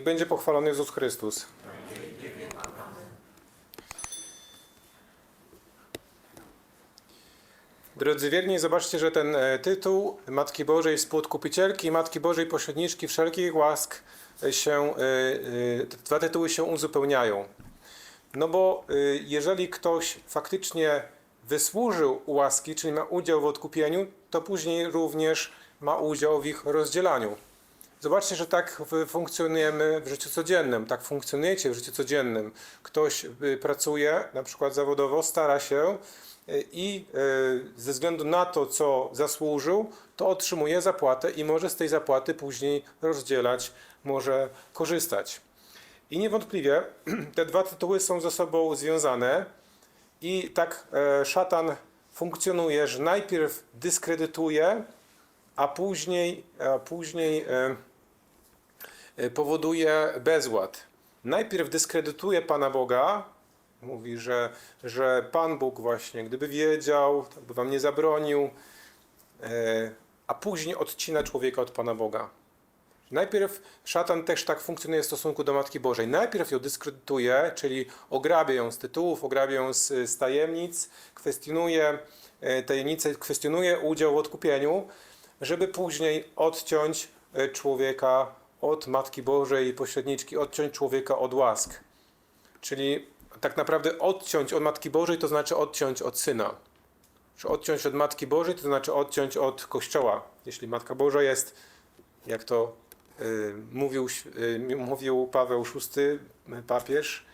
Niech będzie pochwalony Jezus Chrystus. Drodzy wierni, zobaczcie, że ten e, tytuł Matki Bożej Współodkupicielki i Matki Bożej Pośredniczki Wszelkich Łask się, e, e, te dwa tytuły się uzupełniają. No bo e, jeżeli ktoś faktycznie wysłużył łaski, czyli ma udział w odkupieniu, to później również ma udział w ich rozdzielaniu. Zobaczcie, że tak funkcjonujemy w życiu codziennym, tak funkcjonujecie w życiu codziennym. Ktoś y, pracuje, na przykład zawodowo, stara się y, i y, ze względu na to, co zasłużył, to otrzymuje zapłatę i może z tej zapłaty później rozdzielać, może korzystać. I niewątpliwie te dwa tytuły są ze sobą związane i tak e, szatan funkcjonuje, że najpierw dyskredytuje, a później, a później e, powoduje bezład. Najpierw dyskredytuje Pana Boga, mówi, że, że Pan Bóg właśnie, gdyby wiedział, to by wam nie zabronił, e, a później odcina człowieka od Pana Boga. Najpierw szatan też tak funkcjonuje w stosunku do Matki Bożej. Najpierw ją dyskredytuje, czyli ograbia ją z tytułów, ograbia ją z, z tajemnic, kwestionuje e, tajemnice, kwestionuje udział w odkupieniu, żeby później odciąć e, człowieka od Matki Bożej i pośredniczki, odciąć człowieka od łask. Czyli tak naprawdę odciąć od Matki Bożej to znaczy odciąć od Syna. Czy odciąć od Matki Bożej to znaczy odciąć od Kościoła. Jeśli Matka Boża jest, jak to y, mówił, y, mówił Paweł VI, y, papież,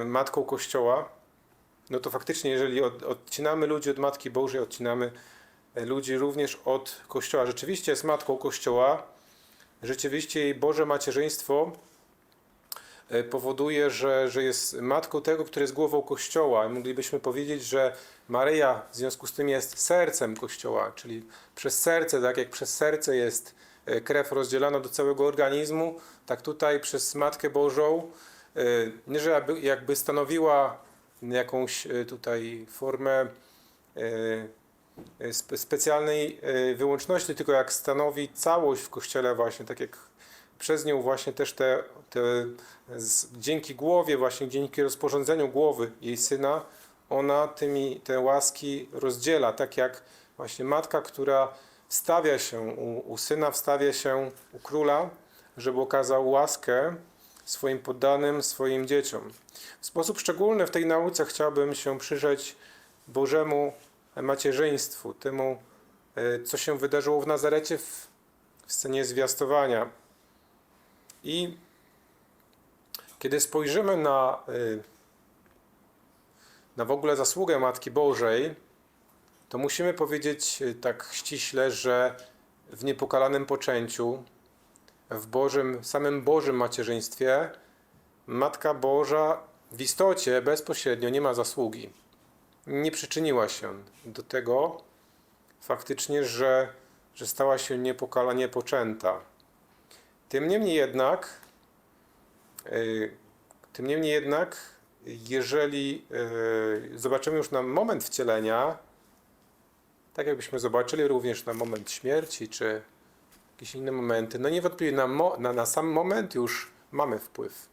y, matką Kościoła, no to faktycznie, jeżeli od, odcinamy ludzi od Matki Bożej, odcinamy y, ludzi również od Kościoła. Rzeczywiście jest matką Kościoła, rzeczywiście jej Boże macierzyństwo e, powoduje, że, że jest matką tego, który jest głową Kościoła. Moglibyśmy powiedzieć, że Maryja w związku z tym jest sercem Kościoła, czyli przez serce, tak jak przez serce jest e, krew rozdzielana do całego organizmu, tak tutaj przez Matkę Bożą, e, nie że jakby, stanowiła jakąś tutaj formę spe- specjalnej e, wyłączności, tylko jak stanowi całość w Kościele właśnie, tak jak przez nią właśnie też te, te z, dzięki głowie, właśnie dzięki rozporządzeniu głowy jej syna, ona tymi te łaski rozdziela, tak jak właśnie matka, która wstawia się u, u syna, wstawia się u króla, żeby okazał łaskę swoim poddanym, swoim dzieciom. W sposób szczególny w tej nauce chciałbym się przyjrzeć Bożemu macierzyństwu, temu, e, co się wydarzyło w Nazarecie w, w scenie zwiastowania. I kiedy spojrzymy na, y, na w ogóle zasługę Matki Bożej, to musimy powiedzieć y, tak ściśle, że w niepokalanym poczęciu, w Bożym, samym Bożym macierzyństwie, Matka Boża w istocie bezpośrednio nie ma zasługi. Nie przyczyniła się do tego faktycznie, że, że stała się niepokalanie poczęta. Tym niemniej jednak, y, tym niemniej jednak, jeżeli y, zobaczymy już na moment wcielenia, tak jakbyśmy zobaczyli również na moment śmierci, czy jakieś inne momenty, no niewątpliwie na, mo, na, na sam moment już mamy wpływ.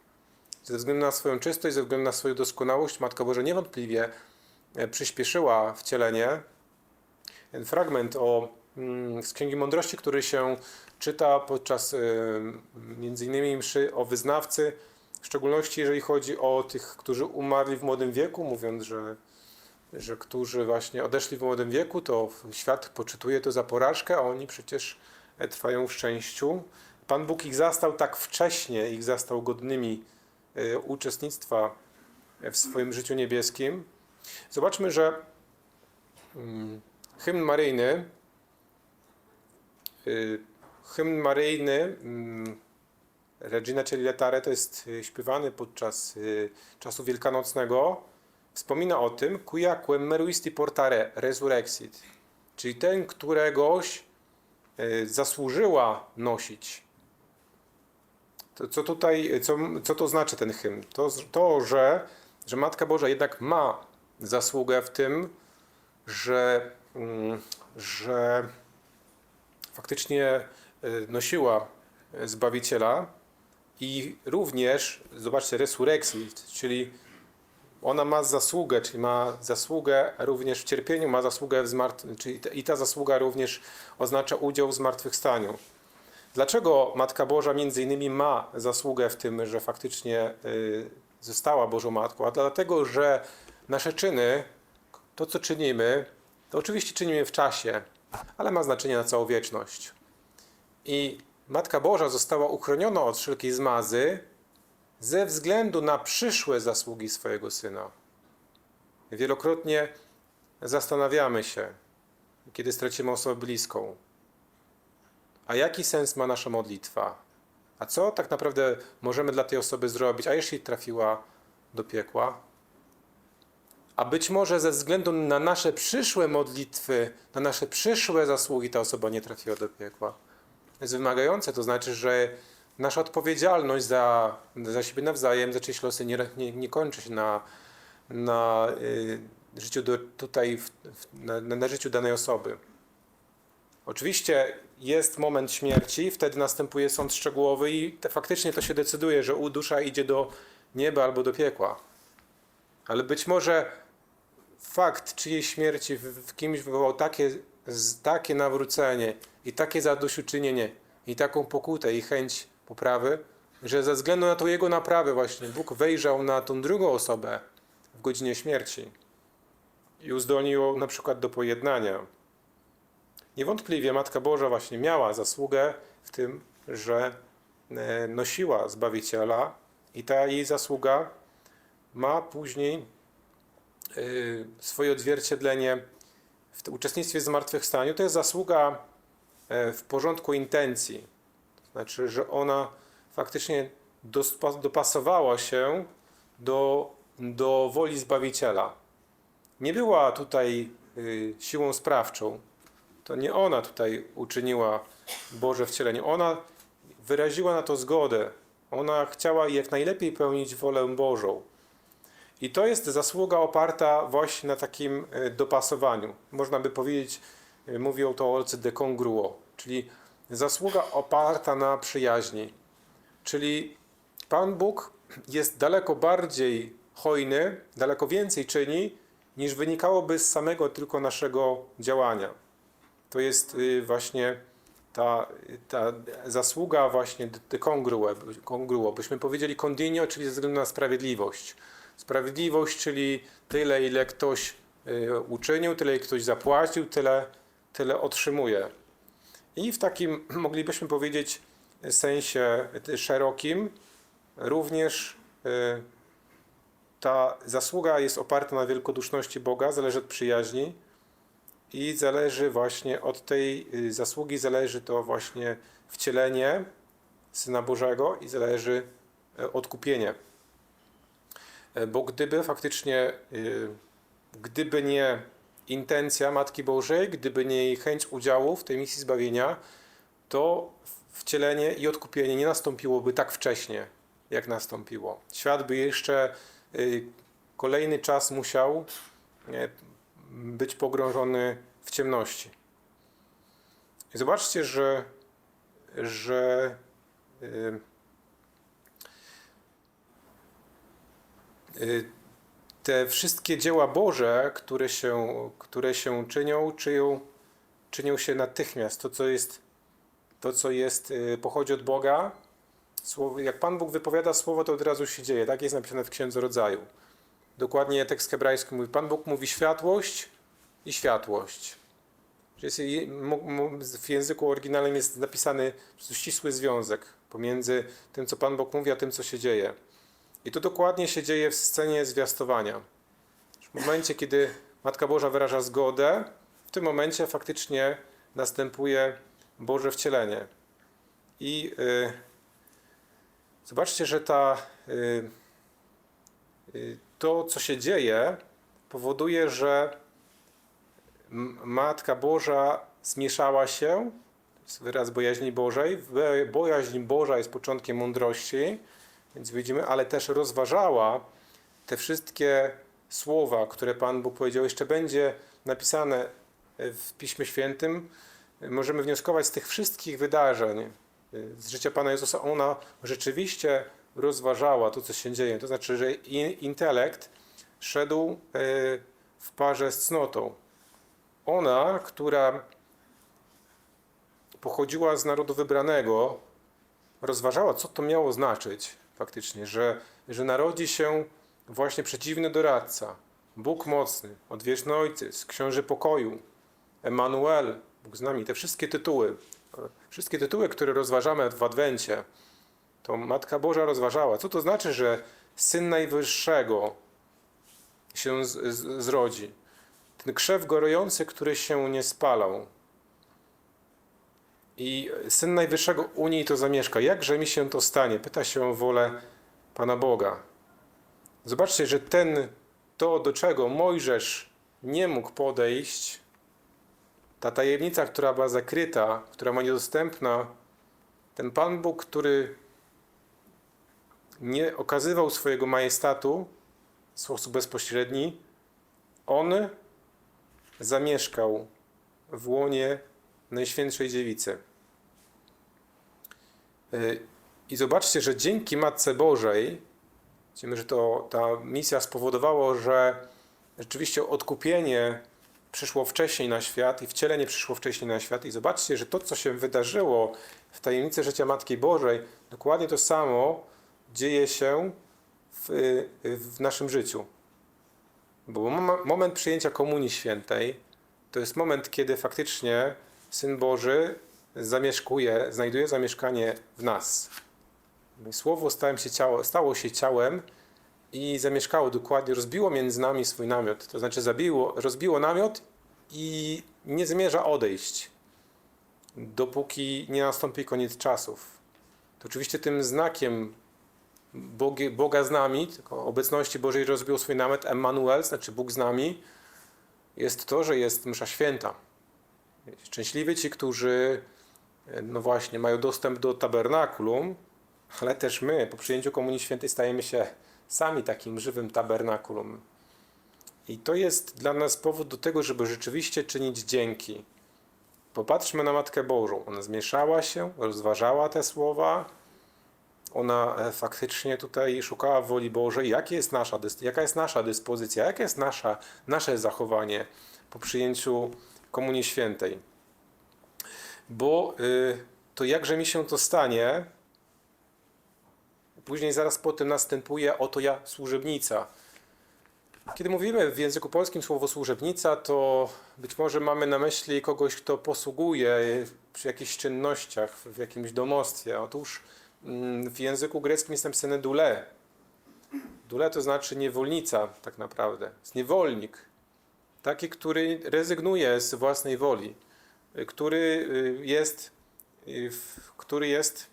Ze względu na swoją czystość, ze względu na swoją doskonałość, Matka Boża niewątpliwie e, przyspieszyła wcielenie. Ten fragment o, mm, z Księgi Mądrości, który się czyta podczas y, między innymi mszy o wyznawcy, w szczególności jeżeli chodzi o tych, którzy umarli w młodym wieku, mówiąc, że, że którzy właśnie odeszli w młodym wieku, to świat poczytuje to za porażkę, a oni przecież e, trwają w szczęściu. Pan Bóg ich zastał tak wcześnie, ich zastał godnymi uczestnictwa w swoim życiu niebieskim. Zobaczmy, że mm, hymn maryjny y, hymn maryjny mm, Regina Celi Letare to jest y, śpiewany podczas y, czasu wielkanocnego. Wspomina o tym, cuiaque meruisti portare resurrexit, czyli ten, któregoś zasłużyła nosić. To, co tutaj, co, co to znaczy ten hymn? To, to że, że Matka Boża jednak ma zasługę w tym, że, mm, że faktycznie y, nosiła Zbawiciela I również, zobaczcie, resurrekcji, czyli ona ma zasługę, czyli ma zasługę również w cierpieniu, ma zasługę w zmartw... czyli i ta zasługa również oznacza udział w zmartwychwstaniu. Dlaczego Matka Boża między innymi ma zasługę w tym, że faktycznie y, została Bożą Matką? A dlatego, że nasze czyny, to co czynimy, to oczywiście czynimy w czasie, ale ma znaczenie na całą wieczność. I Matka Boża została uchroniona od wszelkiej zmazy ze względu na przyszłe zasługi swojego Syna. Wielokrotnie zastanawiamy się, kiedy stracimy osobę bliską, a jaki sens ma nasza modlitwa? A co tak naprawdę możemy dla tej osoby zrobić, a jeśli trafiła do piekła? A być może ze względu na nasze przyszłe modlitwy, na nasze przyszłe zasługi ta osoba nie trafiła do piekła. Jest wymagające, to znaczy, że nasza odpowiedzialność za, za siebie nawzajem, za czyjeś losy nie, nie, nie kończy się na, na y, życiu do, tutaj, w, na, na życiu danej osoby. Oczywiście jest moment śmierci, wtedy następuje sąd szczegółowy i te, faktycznie to się decyduje, że u dusza idzie do nieba albo do piekła. Ale być może fakt czyjejś śmierci w, w kimś wywołał takie, takie nawrócenie i takie zadośćuczynienie i taką pokutę i chęć poprawy, że ze względu na tą jego naprawę właśnie Bóg wejrzał na tą drugą osobę w godzinie śmierci i uzdolnił ją na przykład do pojednania. Niewątpliwie Matka Boża właśnie miała zasługę w tym, że e, nosiła Zbawiciela i ta jej zasługa ma później swoje odzwierciedlenie w uczestnictwie w zmartwychwstaniu. To jest zasługa e, w porządku intencji. To znaczy, że ona faktycznie dopasowała się do, do woli Zbawiciela. Nie była tutaj y, siłą sprawczą. To nie ona tutaj uczyniła Boże wcielenie. Ona wyraziła na to zgodę. Ona chciała jak najlepiej pełnić wolę Bożą. I to jest zasługa oparta właśnie na takim e, dopasowaniu. Można by powiedzieć, e, mówią to ojcy de congruo, czyli zasługa oparta na przyjaźni. Czyli Pan Bóg jest daleko bardziej hojny, daleko więcej czyni, niż wynikałoby z samego tylko naszego działania. To jest y, właśnie ta, ta zasługa właśnie de congruo. Byśmy powiedzieli condinio, czyli ze względu na sprawiedliwość. Sprawiedliwość, czyli tyle, ile ktoś y, uczynił, tyle, ile ktoś zapłacił, tyle, tyle otrzymuje. I w takim, moglibyśmy powiedzieć, sensie y, szerokim, również y, ta zasługa jest oparta na wielkoduszności Boga, zależy od przyjaźni i zależy właśnie od tej zasługi, zależy to właśnie wcielenie Syna Bożego i zależy odkupienie. E, Bo gdyby faktycznie, y, gdyby nie intencja Matki Bożej, gdyby nie jej chęć udziału w tej misji zbawienia, to wcielenie i odkupienie nie nastąpiłoby tak wcześnie, jak nastąpiło. Świat by jeszcze y, kolejny czas musiał być pogrążony w ciemności. I zobaczcie, że, że y, y, te wszystkie dzieła Boże, które się, które się czynią, czynią, czynią się natychmiast. To, co jest, to, co jest, y, pochodzi od Boga. Słowo, jak Pan Bóg wypowiada słowo, to od razu się dzieje. Tak jest napisane w Księdze Rodzaju. Dokładnie tekst hebrajski mówi, Pan Bóg mówi światłość i światłość. W języku oryginalnym jest napisany ścisły związek pomiędzy tym, co Pan Bóg mówi, a tym, co się dzieje. I to dokładnie się dzieje w scenie zwiastowania. W momencie, kiedy Matka Boża wyraża zgodę, w tym momencie faktycznie następuje Boże wcielenie. I y, zobaczcie, że ta, y, y, to, co się dzieje, powoduje, że Matka Boża zmieszała się, wyraz bojaźni Bożej. Bojaźń Boża jest początkiem mądrości, więc widzimy, ale też rozważała te wszystkie słowa, które Pan Bóg powiedział, jeszcze będzie napisane w Piśmie Świętym. Możemy wnioskować z tych wszystkich wydarzeń, y, z życia Pana Jezusa, ona rzeczywiście rozważała to, co się dzieje. To znaczy, że intelekt szedł y, w parze z cnotą. Ona, która pochodziła z narodu wybranego, rozważała, co to miało znaczyć faktycznie, że, że narodzi się właśnie przeciwny doradca, Bóg mocny, odwieczny ojciec, książę pokoju, Emanuel, Bóg z nami. Te wszystkie tytuły, wszystkie tytuły, które rozważamy w Adwencie, to Matka Boża rozważała. Co to znaczy, że Syn Najwyższego się z, z, zrodzi? Ten krzew gorejący, który się nie spalał. I Syn Najwyższego u niej to zamieszka. Jakże mi się to stanie? Pyta się o wolę Pana Boga. Zobaczcie, że ten, to do czego Mojżesz nie mógł podejść, ta tajemnica, która była zakryta, która ma niedostępna, ten Pan Bóg, który nie okazywał swojego majestatu w sposób bezpośredni, on zamieszkał w łonie Najświętszej Dziewicy. Y, I zobaczcie, że dzięki Matce Bożej, widzimy, że to, ta misja spowodowała, że rzeczywiście odkupienie przyszło wcześniej na świat i wcielenie przyszło wcześniej na świat. I zobaczcie, że to, co się wydarzyło w tajemnicy życia Matki Bożej, dokładnie to samo dzieje się w, w naszym życiu. Bo mom- moment przyjęcia Komunii Świętej to jest moment, kiedy faktycznie Syn Boży zamieszkuje, znajduje zamieszkanie w nas. Słowo stałem się ciało, stało się ciałem i zamieszkało dokładnie, rozbiło między nami swój namiot. To znaczy zabiło, rozbiło namiot i nie zamierza odejść, dopóki nie nastąpi koniec czasów. To oczywiście tym znakiem Bogi, Boga z nami, tylko obecności Bożej rozbił swój namiot, Emmanuel, znaczy Bóg z nami, jest to, że jest msza święta. Szczęśliwi ci, którzy no właśnie, mają dostęp do tabernakulum, ale też my po przyjęciu Komunii Świętej stajemy się sami takim żywym tabernakulum. I to jest dla nas powód do tego, żeby rzeczywiście czynić dzięki. Popatrzmy na Matkę Bożą. Ona zmieszała się, rozważała te słowa. Ona e, faktycznie tutaj szukała woli Bożej. Jest nasza, jaka jest nasza dyspozycja, jakie jest nasza, nasze zachowanie po przyjęciu Komunii Świętej. Bo y, to jakże mi się to stanie, później zaraz po tym następuje oto ja służebnica. Kiedy mówimy w języku polskim słowo służebnica, to być może mamy na myśli kogoś, kto posługuje przy jakichś czynnościach w jakimś domostwie. Otóż mm, w języku greckim jest napisane dule. Dule to znaczy niewolnica tak naprawdę. Jest niewolnik. Taki, który rezygnuje z własnej woli który y, jest, y, który jest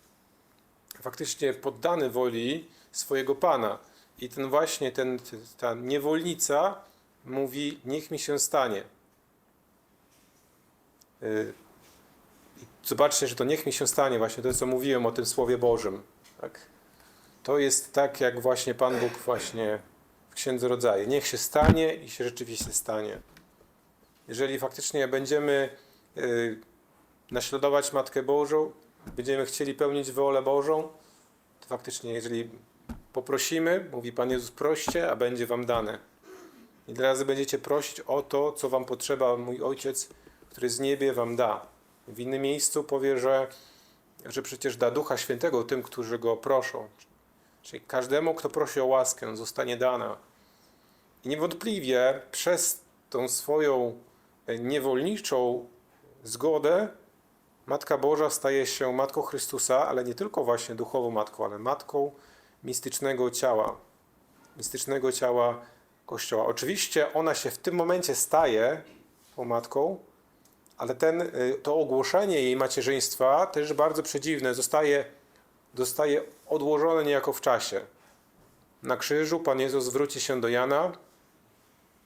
faktycznie poddany woli swojego pana. I ten właśnie, ten, ta niewolnica mówi, niech mi się stanie. Y, Zobaczcie, że to niech mi się stanie, właśnie to, co mówiłem o tym Słowie Bożym. Tak? To jest tak, jak właśnie Pan Bóg właśnie w Księdze Rodzaje. Niech się stanie i się rzeczywiście stanie. Jeżeli faktycznie będziemy naśladować Matkę Bożą, będziemy chcieli pełnić wolę Bożą, to faktycznie, jeżeli poprosimy, mówi Pan Jezus, proście, a będzie wam dane. Ile razy będziecie prosić o to, co wam potrzeba, mój Ojciec, który z niebie wam da. W innym miejscu powie, że, że przecież da Ducha Świętego tym, którzy Go proszą. Czyli każdemu, kto prosi o łaskę, zostanie dana. I niewątpliwie przez tą swoją niewolniczą zgodę Matka Boża staje się Matką Chrystusa, ale nie tylko właśnie duchową Matką, ale Matką mistycznego ciała, mistycznego ciała Kościoła. Oczywiście ona się w tym momencie staje tą Matką, ale ten, y, to ogłoszenie jej macierzyństwa też bardzo przedziwne, zostaje, zostaje odłożone niejako w czasie. Na krzyżu Pan Jezus zwróci się do Jana,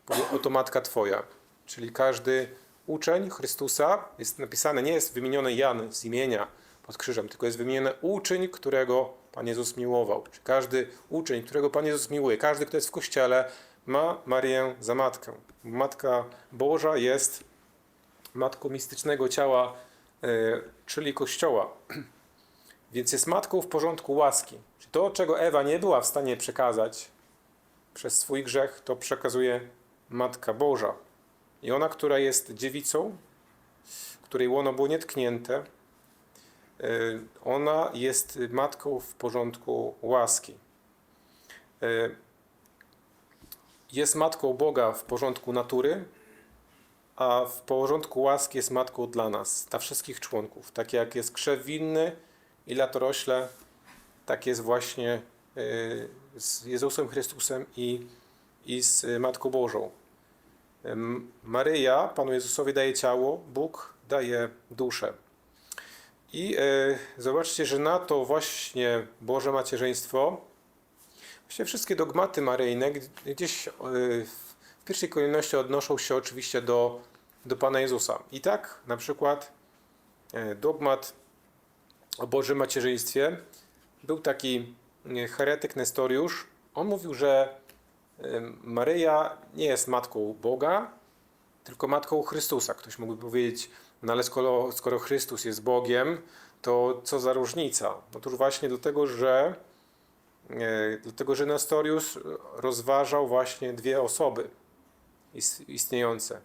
powie, oto matka Twoja. Czyli każdy uczeń Chrystusa, jest napisane, nie jest wymieniony Jan z imienia pod krzyżem, tylko jest wymieniony uczeń, którego Pan Jezus miłował. Czyli każdy uczeń, którego Pan Jezus miłuje, każdy, kto jest w Kościele, ma Marię za matkę. Matka Boża jest matką mistycznego ciała, e, czyli Kościoła. Więc jest matką w porządku łaski. Czyli to, czego Ewa nie była w stanie przekazać przez swój grzech, to przekazuje Matka Boża. I ona, która jest dziewicą, której łono było nietknięte, y, ona jest matką w porządku łaski. Y, Jest matką Boga w porządku natury, a w porządku łaski jest matką dla nas, dla wszystkich członków. Tak jak jest krzew winny i latorośle, tak jest właśnie y, z Jezusem Chrystusem i, i z Matką Bożą. Maryja Panu Jezusowi daje ciało, Bóg daje duszę. I y, zobaczcie, że na to właśnie Boże macierzyństwo, właściwie wszystkie dogmaty maryjne gdzieś y, w pierwszej kolejności odnoszą się oczywiście do, do Pana Jezusa. I tak na przykład y, dogmat o Bożym macierzyństwie był taki heretyk Nestoriusz. On mówił, że Maryja nie jest matką Boga, tylko matką Chrystusa. Ktoś mógłby powiedzieć, no ale skoro, skoro Chrystus jest Bogiem, to co za różnica? Otóż właśnie dlatego, że e, dlatego, że Nestorius rozważał właśnie dwie osoby is- istniejące.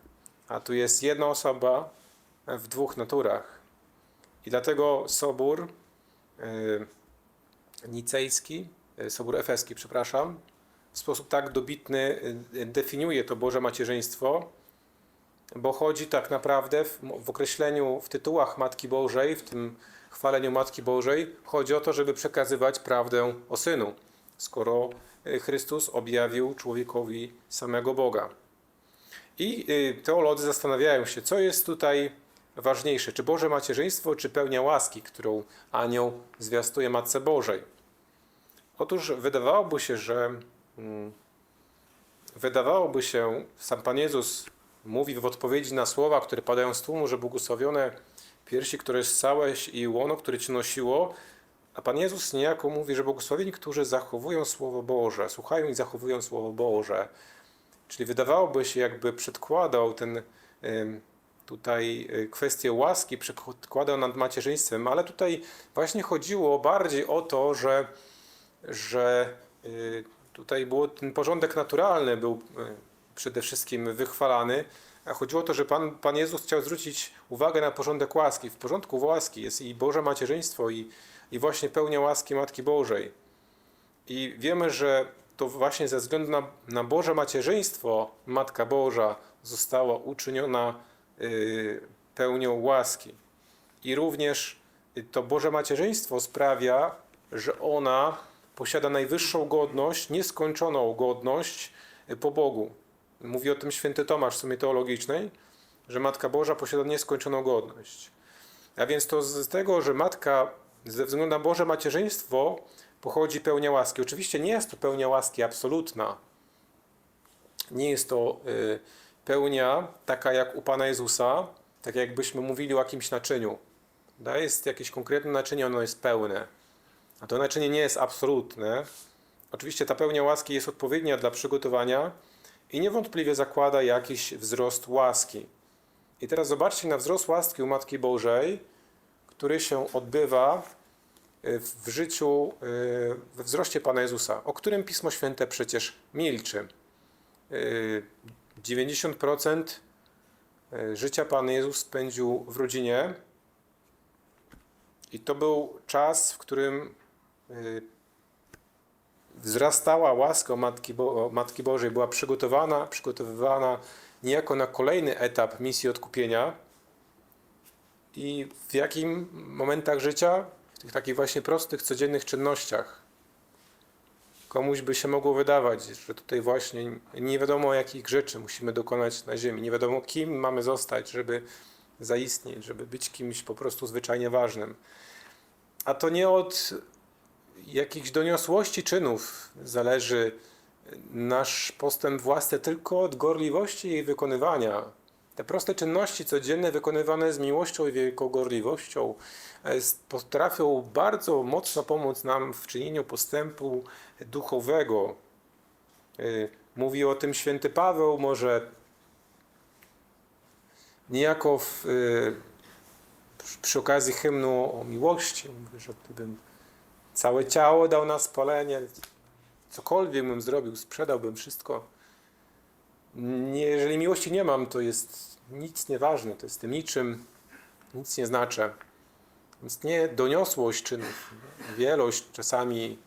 A tu jest jedna osoba w dwóch naturach. I dlatego Sobór e, nicejski, e, Sobór efeski, przepraszam, w sposób tak dobitny e, definiuje to Boże macierzyństwo, bo chodzi tak naprawdę w, w określeniu, w tytułach Matki Bożej, w tym chwaleniu Matki Bożej, chodzi o to, żeby przekazywać prawdę o Synu, skoro y, Chrystus objawił człowiekowi samego Boga. I y, teolodzy zastanawiają się, co jest tutaj ważniejsze, czy Boże macierzyństwo, czy pełnia łaski, którą anioł zwiastuje Matce Bożej. Otóż wydawałoby się, że wydawałoby się, sam Pan Jezus mówi w odpowiedzi na słowa, które padają z tłumu, że błogosławione piersi, które ssałeś i łono, które ci nosiło, a Pan Jezus niejako mówi, że błogosławieni, którzy zachowują Słowo Boże, słuchają i zachowują Słowo Boże. Czyli wydawałoby się, jakby przedkładał ten tutaj y, kwestię łaski, przedkładał nad macierzyństwem, ale tutaj właśnie chodziło bardziej o to, że, że y, tutaj było ten porządek naturalny był y, przede wszystkim wychwalany, a chodziło o to, że Pan, Pan Jezus chciał zwrócić uwagę na porządek łaski. W porządku łaski jest i Boże macierzyństwo, i, i właśnie pełnia łaski Matki Bożej. I wiemy, że to właśnie ze względu na, na Boże macierzyństwo Matka Boża została uczyniona y, pełnią łaski. I również to Boże macierzyństwo sprawia, że ona posiada najwyższą godność, nieskończoną godność y, po Bogu. Mówi o tym święty Tomasz w sumie teologicznej, że Matka Boża posiada nieskończoną godność. A więc to z tego, że Matka ze względu na Boże macierzyństwo pochodzi pełnia łaski. Oczywiście nie jest to pełnia łaski absolutna. Nie jest to y, pełnia taka jak u Pana Jezusa, tak jakbyśmy mówili o jakimś naczyniu. Jest jakieś konkretne naczynie, ono jest pełne. A to naczynie nie jest absolutne. Oczywiście ta pełnia łaski jest odpowiednia dla przygotowania i niewątpliwie zakłada jakiś wzrost łaski. I teraz zobaczcie na wzrost łaski u Matki Bożej, który się odbywa y, w życiu, y, we wzroście Pana Jezusa, o którym Pismo Święte przecież milczy. Y, 90% y, życia Pan Jezus spędził w rodzinie i to był czas, w którym wzrastała łaska Matki, Bo Matki Bożej, była przygotowana, przygotowywana niejako na kolejny etap misji odkupienia. I w jakim momentach życia? W tych takich właśnie prostych, codziennych czynnościach. Komuś by się mogło wydawać, że tutaj właśnie nie wiadomo jakich rzeczy musimy dokonać na ziemi, nie wiadomo kim mamy zostać, żeby zaistnieć, żeby być kimś po prostu zwyczajnie ważnym. A to nie od jakichś doniosłości czynów zależy nasz postęp własny, tylko od gorliwości jej wykonywania. Te proste czynności codzienne wykonywane z miłością i wielką gorliwością e, potrafią bardzo mocno pomóc nam w czynieniu postępu duchowego. E, Mówi o tym święty Paweł, może niejako w, e, przy- okazji hymnu o miłości, że gdybym całe ciało dał na spalenie, cokolwiek bym zrobił, sprzedałbym wszystko. Nie, jeżeli miłości nie mam, to jest nic nieważne, to jestem niczym, nic nie znaczę. Więc nie doniosłość czynów, wielość czasami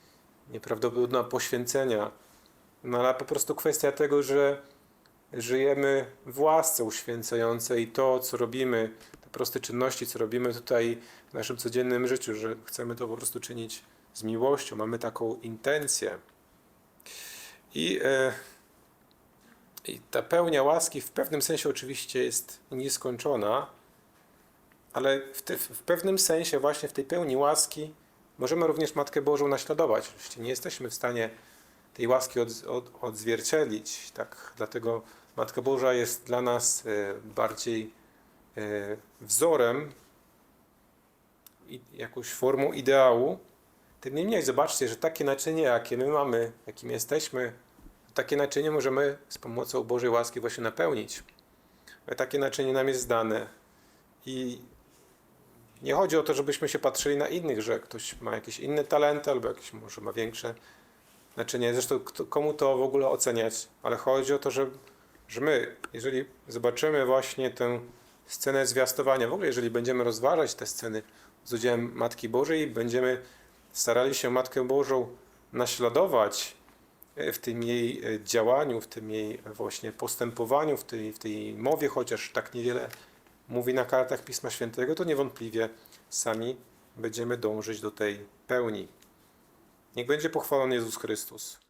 nieprawdopodobna poświęcenia, no ale po prostu kwestia tego, że żyjemy w łasce uświęcającej to, co robimy, te proste czynności, co robimy tutaj w naszym codziennym życiu, że chcemy to po prostu czynić z miłością, mamy taką intencję. I, e, I ta pełnia łaski w pewnym sensie oczywiście jest nieskończona, ale w, te, w pewnym sensie właśnie w tej pełni łaski możemy również Matkę Bożą naśladować. Oczywiście nie jesteśmy w stanie tej łaski od, od, odzwierciedlić, tak? Dlatego Matka Boża jest dla nas e, bardziej e, wzorem jakąś formą ideału. Tym niemniej zobaczcie, że takie naczynie, jakie my mamy, jakim jesteśmy, takie naczynie możemy z pomocą Bożej łaski właśnie napełnić. Takie naczynie nam jest dane. I nie chodzi o to, żebyśmy się patrzyli na innych, że ktoś ma jakieś inne talenty, albo jakieś może ma większe naczynie. Zresztą komu to w ogóle oceniać? Ale chodzi o to, że, że my, jeżeli zobaczymy właśnie tę scenę zwiastowania, w ogóle jeżeli będziemy rozważać te sceny z udziałem Matki Bożej, będziemy starali się Matkę Bożą naśladować e, w tym jej e, działaniu, w tym jej właśnie postępowaniu, w tej, w tej mowie, chociaż tak niewiele mówi na kartach Pisma Świętego, to niewątpliwie sami będziemy dążyć do tej pełni. Niech będzie pochwalony Jezus Chrystus.